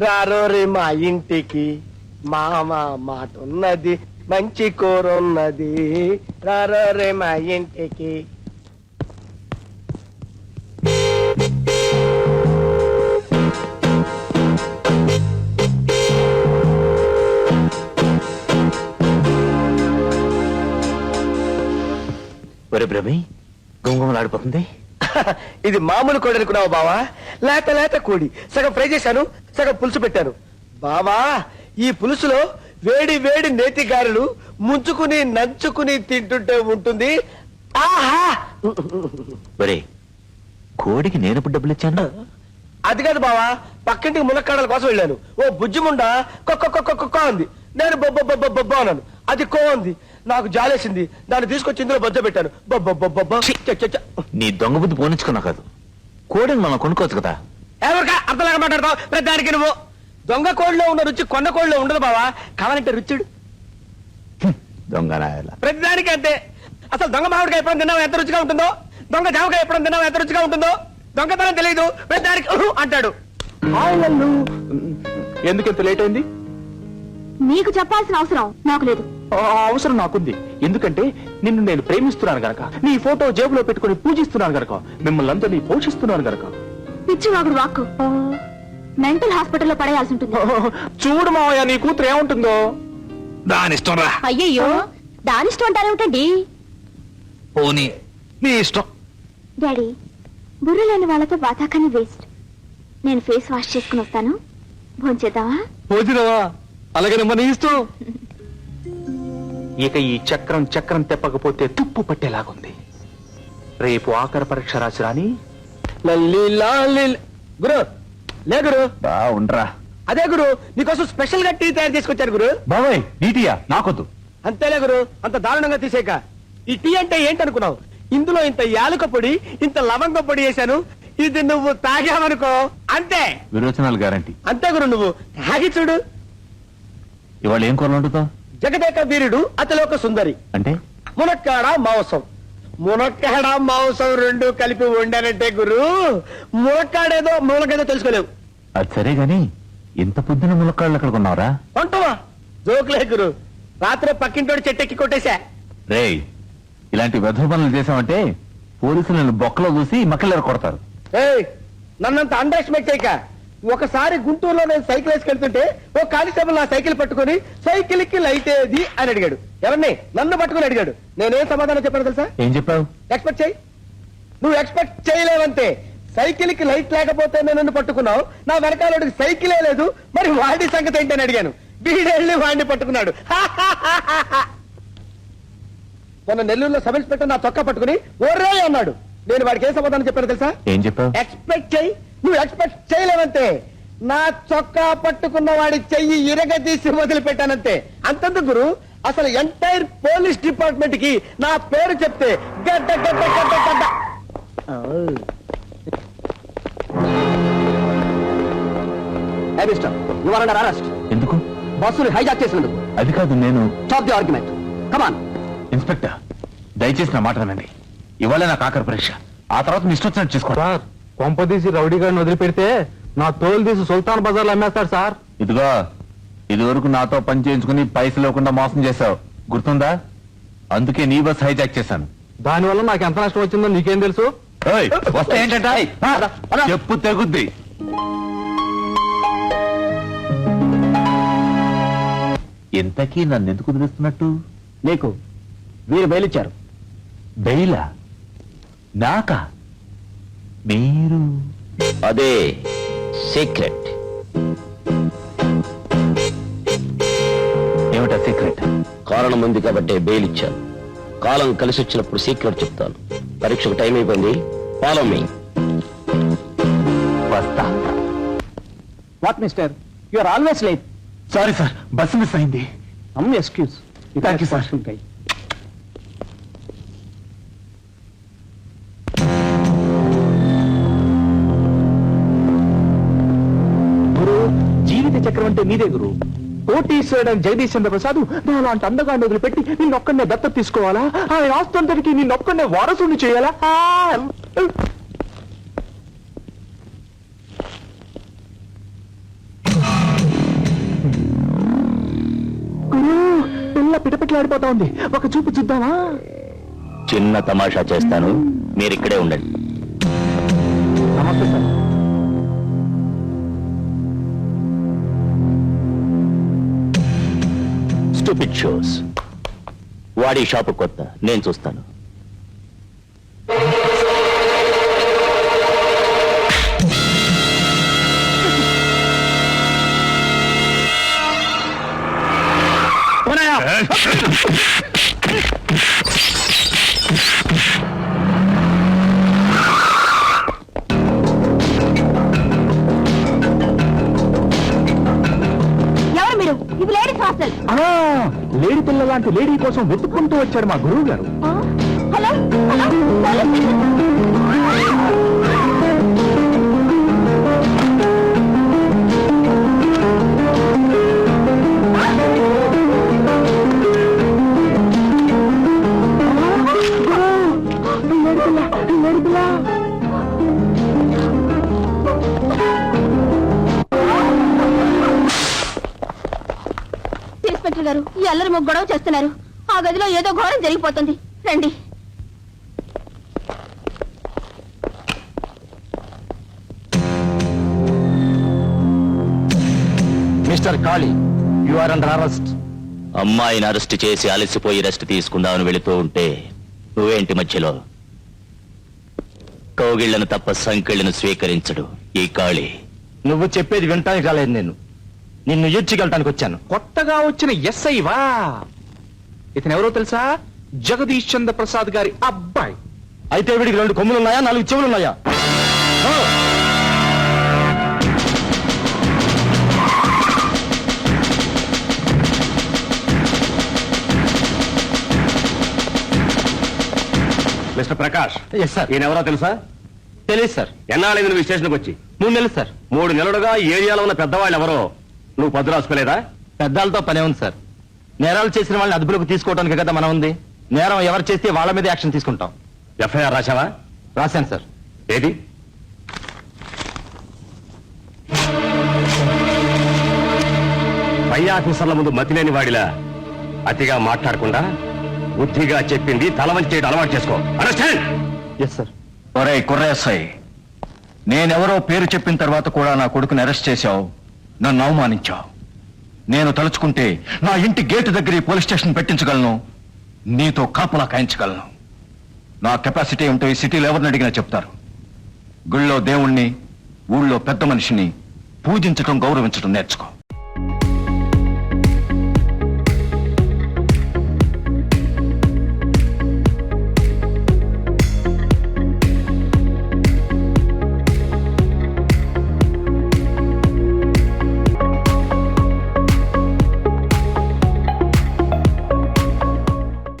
రారోరి మా ఇంటికి మామ మాట ఉన్నది మంచి కూర ఉన్నది రారోరి మా ఇంటికి భ్రమి గుమగుమలాడిపోతుంది. ఇది మామూలు కోడి అనుకున్నావు బావా? లేత లేత కోడి. సగం ఫ్రై చేశాను సగం పులుసు పెట్టాను. బావా ఈ పులుసులో వేడి వేడి నేతి గారెలు ముంచుకుని నంచుకుని తింటుంటే ఉంటుంది. ఆహా! ఒరే కోడికి నేను ఇప్పుడు డబ్బులు ఇచ్చాను? అది కాదు బావా పక్కింటికి మునక్కాడల కోసం వెళ్ళాను. ఓ బుజ్జిముండ కొక్క కొక్క కుక్క ఉంది నేను బొబ్బ బొబ్బ బొబ్బ అన్నాను. అది కో ఉంది నాకు జాలేసింది. దాన్ని తీసుకొచ్చి ఇందులో బొజ్జ పెట్టాను. బొబ్బ బొబ్బ బొబ్బ చ, చ, చ. నీ దొంగ బుద్ధి పోనించుకున్నా కాదు. కోడిని మనం కొనుక్కోవచ్చు కదా. ఎవరికా అర్థంలాగా మాట్లాడతావు? ప్రతిదానికి నువ్వు. దొంగ కోడిలో ఉన్న రుచి కొండ కోడిలో ఉండదు బావా. కావాలంటే రుచుడు. దొంగ నాయాల ప్రతిదానికి అంతే. అసలు దొంగ మామిడికాయ ఎప్పుడు తిన్నావు? ఎంత రుచిగా ఉంటుందో? దొంగ జామకాయ ఎప్పుడు తిన్నావు? ఎంత రుచిగా ఉంటుందో? దొంగతనం తెలియదు ప్రతిదానికి ఉహు అంటాడు. ఎందుకు ఇంత లేట్ అయింది? నీకు చెప్పాల్సిన అవసరం నాకు లేదు. అవసరం నాకుంది. ఎందుకంటే నిన్ను నేను ప్రేమిస్తున్నాను గనక నీ ఫోటో జేబులో పెట్టుకుని పూజిస్తున్నాను గనక మిమ్మల్ని అందరినీ పోషిస్తున్నాను గనక. పిచ్చివాగుడు వాక్కు. మెంటల్ హాస్పిటల్లో పడేయాల్సి ఉంటుంది చూడు మావయ్య నీ కూతురు ఏముంటుందో? దాని ఇష్టం రా. అయ్యయ్యో దానిష్టం అంటారేమిటండి పోనీ నీ ఇష్టం. డాడీ బుర్ర లేని వాళ్ళతో బాధాకని వేస్ట్. నేను ఫేస్ వాష్ చేసుకుని వస్తాను. భోంచేద్దామా? పోజినవా అలాగే నీ ఇష్టం. ఇక ఈ చక్రం చక్రం తెప్పకపోతే తుప్పు పట్టేలాగుంది. రేపు ఆఖరి పరీక్ష రాసి రాని? లల్లి లాలి గురు లే గురు. బా ఉండరా. అదే గురు నీకోసం స్పెషల్గా టీ తయారు చేసుకొచ్చారు గురు. బాబాయ్ నీటియా నాకొద్దు. అంతేలే గురు అంత దారుణంగా తీసేక. ఈ టీ అంటే ఏంటనుకున్నావు? ఇందులో ఇంత యాలుక పొడి ఇంత లవంగ పొడి వేశాను. ఇది నువ్వు తాగావనుకో. అంతే. విరోచనాలు గ్యారంటీ. అంతే గురు నువ్వు. తాగి చూడు. ఇవాళ ఏం కూరలు వండుతావు? జగదేక వీరుడు అతలోక సుందరి. అంటే? మునక్కాడ మాంసం. మునక్కాడ మాంసం రెండు కలిపి వండానంటే గురు మునక్కాడేదో మూలకేదో తెలుసుకోలేవు. అది సరే గాని ఇంత పొద్దున ములక్కాళ్ళు ఎక్కడ కొన్నావురా? అంటువా జోకులే గురు. రాత్రి పక్కింటోడి చెట్టెక్కి కొట్టేశా. రేయ్ ఇలాంటి వెధవ పనులు చేసామంటే పోలీసులు నిన్ను బొక్కలో చూసి మక్కలేరు కొడతారు ఏయ్ నన్నంత అండర్ ఎస్టిమేట్ చేయక. ఒకసారి గుంటూరులో నేను సైకిల్ వేసుకెళ్తుంటే ఓ కానిస్టేబుల్ నా సైకిల్ పట్టుకుని సైకిల్కి లైట్ ఏది? అని అడిగాడు. ఎవరిని? నన్ను పట్టుకుని అడిగాడు. నేనేం సమాధానం చెప్పాను తెలుసా? ఏం చెప్పావు? ఎక్స్పెక్ట్ చేయి నువ్వు ఎక్స్పెక్ట్ చేయలేవంతే. సైకిల్కి లైట్ లేకపోతే నేను నన్ను పట్టుకున్నావు. నా వెనకాలడికి సైకిలే లేదు. మరి వాడి సంగతి ఏంటని అడిగాను. వీడెళ్ళి వాడిని పట్టుకున్నాడు. మొన్న నెల్లూరులో సబ్ ఇన్స్పెక్టర్ నా చొక్కా పట్టుకుని ఓర్రే అన్నాడు. నేను వాడికి ఏం సమాధానం చెప్పాను తెలుసా? ఏం చెప్పావు? ఎక్స్పెక్ట్ చెయ్యి. నువ్వు ఎక్స్పెక్ట్ చేయలేవంతే. నా చొక్కా పట్టుకున్న వాడి చెయ్యి ఇరగదీసి వదిలిపెట్టానంతే. అంతందుకు గురు? అసలు ఎంటైర్ పోలీస్ డిపార్ట్మెంట్కి నా పేరు చెప్తే గడ్డ గడ్డ గడ్డ గడ్డ. అరెస్ట్ ఎందుకు? బస్సులు హైజాక్ చేసినందుకు. అది కాదు నేను stop the argument come on inspector దయచేసి నా మాట వినండి. ఇవాళ నాకు ఆఖరి పరీక్ష. ఆ తర్వాత మీ ఇష్టం వచ్చినట్టు చేసుకోండి. కొంపదీసి రౌడీ గారిని వదిలిపెడితే నా తోలు తీసి సుల్తాన్ బజార్లో అమ్మేస్తాడు సార్. ఇదిగో ఇది వరకు నాతో పని చేయించుకుని పైసలు లేకుండా మోసం చేశావు. గుర్తుందా? అందుకే నీ బస్ హైజాక్ చేశాను. దానివల్ల నాకు ఎంత నష్టం వచ్చిందో నీకేం తెలుసు? ఏయ్, వస్తే ఏంటంట? ఆ, చెప్పు తెగుద్ది. ఇంతకీ నన్ను ఎందుకు వదిలేస్తున్నట్టు? నీకు వీరు బయలుచ్చారు. బెయిలా? నాకా? మీరు. అదే సీక్రెట్. ఏమిటా సీక్రెట్? కారణం ఉంది కాబట్టి బెయిల్ ఇచ్చాను. కాలం కలిసి వచ్చినప్పుడు సీక్రెట్ చెప్తాను. పరీక్షకు టైం అయిపోయింది. Follow me. వస్తా. What mister you are always late sorry sir bus miss అయింది. Um excuse Thank you, sir. చక్రం అంటే నీదే గురు. కోటీశ్వరుడు జగదీష్ చంద్ర ప్రసాద్ నా అలాంటి అందగాన్ని వదిలిపెట్టి నిన్నొక్కడనే దత్తత తీసుకోవాలా? ఆయన ఆస్తంతటికి నిన్నొక్కడనే వారసుని చేయాలా? పిల్ల పిటపిట్లాడిపోతా ఉంది. ఒక చూపు చూద్దామా? చిన్న తమాషా చేస్తాను. మీరు ఇక్కడే ఉండండి. నమస్తే సార్. స్టూపిడ్ షోస్ వాడి షాపు కొత్త. నేను చూస్తాను. పిల్ల లాంటి లేడీ కోసం వెతుక్కుంటూ వచ్చాడు మా గురువు గారు హలో? హలో? ఈ అల్లరి ముగ్గు గొడవ చేస్తున్నారు. ఆ గదిలో ఏదో ఘోరం జరిగిపోతుంది. రండి. Mister Kali you are under arrest అమ్మాయిని అరెస్ట్ చేసి అలసిపోయి రెస్ట్ తీసుకుందామని వెళుతూ ఉంటే నువ్వేంటి మధ్యలో? కౌగిళ్ళను తప్ప సంకెళ్ళను స్వీకరించడు ఈ కాళీ. నువ్వు చెప్పేది వినటానికి రాలేదు నేను. నిన్ను ఈడ్చికెళ్ళటానికి వచ్చాను. కొత్తగా వచ్చిన ఎస్ఐ వా. ఇతను ఎవరో తెలుసా? జగదీష్ చంద్ర ప్రసాద్ గారి అబ్బాయి. అయితే వీడికి రెండు కొమ్ములు ఉన్నాయా నాలుగు చెవులు ఉన్నాయా మిస్టర్ ప్రకాష్ ఎస్ సార్ ఈయన ఎవరో తెలుసా? తెలియదు సార్ ఎన్నాళ్ళైంది నువ్వు స్టేషన్కి వచ్చి? మూడు నెలలు సార్ మూడు నెలలుగా ఈ ఏరియాలో ఉన్న పెద్దవాళ్ళు ఎవరో నువ్వు పద్దు రాసుకోలేదా? పెద్దాలతో పనే ఉంది సార్. నేరాలు చేసిన వాళ్ళని అదుపులోకి తీసుకోవడానికి కదా మనం ఉంది. నేరం ఎవరు చేస్తే వాళ్ళ మీద యాక్షన్ తీసుకుంటాం. ఎఫ్ఐఆర్ రాశావా? రాశాను సార్. ఏది? పై ఆఫీసర్ల ముందు మతిలేని వాడిలా అతిగా మాట్లాడకుండా బుద్ధిగా చెప్పింది తల వంచి చేయడం అలవాటు చేసుకో. అండర్స్టాండ్ ఎస్ సార్ ఒరే కుర్రేసై నేనెవరో పేరు చెప్పిన తర్వాత కూడా నా కొడుకుని అరెస్ట్ చేశావు. నన్ను అవమానించావు. నేను తలుచుకుంటే నా ఇంటి గేటు దగ్గర పోలీస్ స్టేషన్ పెట్టించగలను. నీతో కాపలా కాయించగలను. నా కెపాసిటీ ఏమిటో ఈ సిటీలో ఎవరిని అడిగినా చెప్తారు. గుళ్ళో దేవుణ్ణి ఊళ్ళో పెద్ద మనిషిని పూజించటం గౌరవించటం నేర్చుకో.